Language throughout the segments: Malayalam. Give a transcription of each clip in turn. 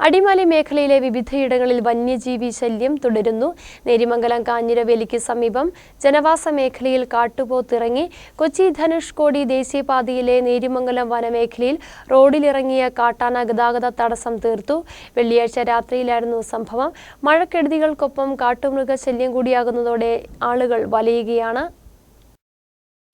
അടിമാലി മേഖലയിലെ വിവിധയിടങ്ങളിൽ വന്യജീവി ശല്യം തുടരുന്നു. നേരിമംഗലം കാഞ്ഞിരവേലിക്ക് സമീപം ജനവാസ മേഖലയിൽ കാട്ടുപോത്തിറങ്ങി കൊച്ചി ധനുഷ്കോടി ദേശീയപാതയിലെ നേരിമംഗലം വനമേഖലയിൽ റോഡിലിറങ്ങിയ കാട്ടാന ഗതാഗത തടസ്സം തീർത്തു. വെള്ളിയാഴ്ച രാത്രിയിലായിരുന്നു സംഭവം. മഴക്കെടുതികൾക്കൊപ്പം കാട്ടുമൃഗശല്യം കൂടിയാകുന്നതോടെ ആളുകൾ വലയുകയാണ്.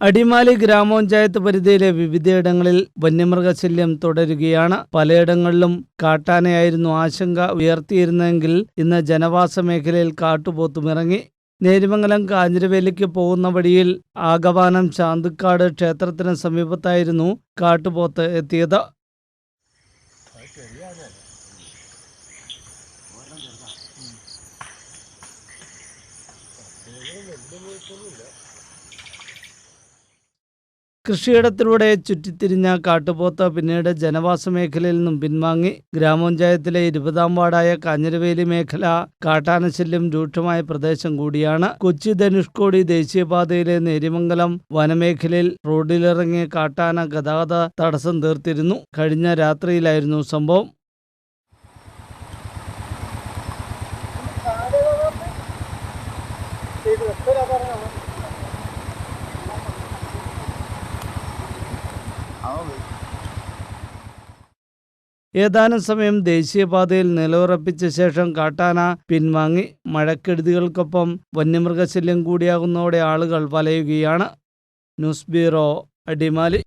അടിമാലി ഗ്രാമപഞ്ചായത്ത് പരിധിയിലെ വിവിധയിടങ്ങളിൽ വന്യമൃഗശല്യം തുടരുകയാണ്. പലയിടങ്ങളിലും കാട്ടാനയായിരുന്നു ആശങ്ക ഉയർത്തിയിരുന്നെങ്കിൽ ഇന്ന് ജനവാസ മേഖലയിൽ കാട്ടുപോത്തുമിറങ്ങി നേരിമംഗലം കാഞ്ഞിരവേലിക്ക് പോകുന്ന വഴിയിൽ ആഗവാനം ചാന്തുക്കാട് ക്ഷേത്രത്തിന് സമീപത്തായിരുന്നു കാട്ടുപോത്ത് എത്തിയത്. കൃഷിയിടത്തിലൂടെ ചുറ്റിത്തിരിഞ്ഞ കാട്ടുപോത്ത പിന്നീട് ജനവാസ മേഖലയിൽ നിന്നും പിൻവാങ്ങി ഗ്രാമപഞ്ചായത്തിലെ ഇരുപതാം വാർഡായ കാഞ്ഞിരവേലി മേഖല കാട്ടാനശല്യം രൂക്ഷമായ പ്രദേശം കൂടിയാണ് കൊച്ചി ധനുഷ്കോടി ദേശീയപാതയിലെ നേരിമംഗലം വനമേഖലയിൽ റോഡിലിറങ്ങിയ കാട്ടാന ഗതാഗത തടസ്സം തീർത്തിരുന്നു. കഴിഞ്ഞ രാത്രിയിലായിരുന്നു സംഭവം. ഏതാനും സമയം ദേശീയപാതയിൽ നിലയുറപ്പിച്ച ശേഷം കാട്ടാന പിൻവാങ്ങി മഴക്കെടുതികൾക്കൊപ്പം വന്യമൃഗശല്യം കൂടിയാകുന്നതോടെ ആളുകൾ വലയുകയാണ്. News bureau Adimali.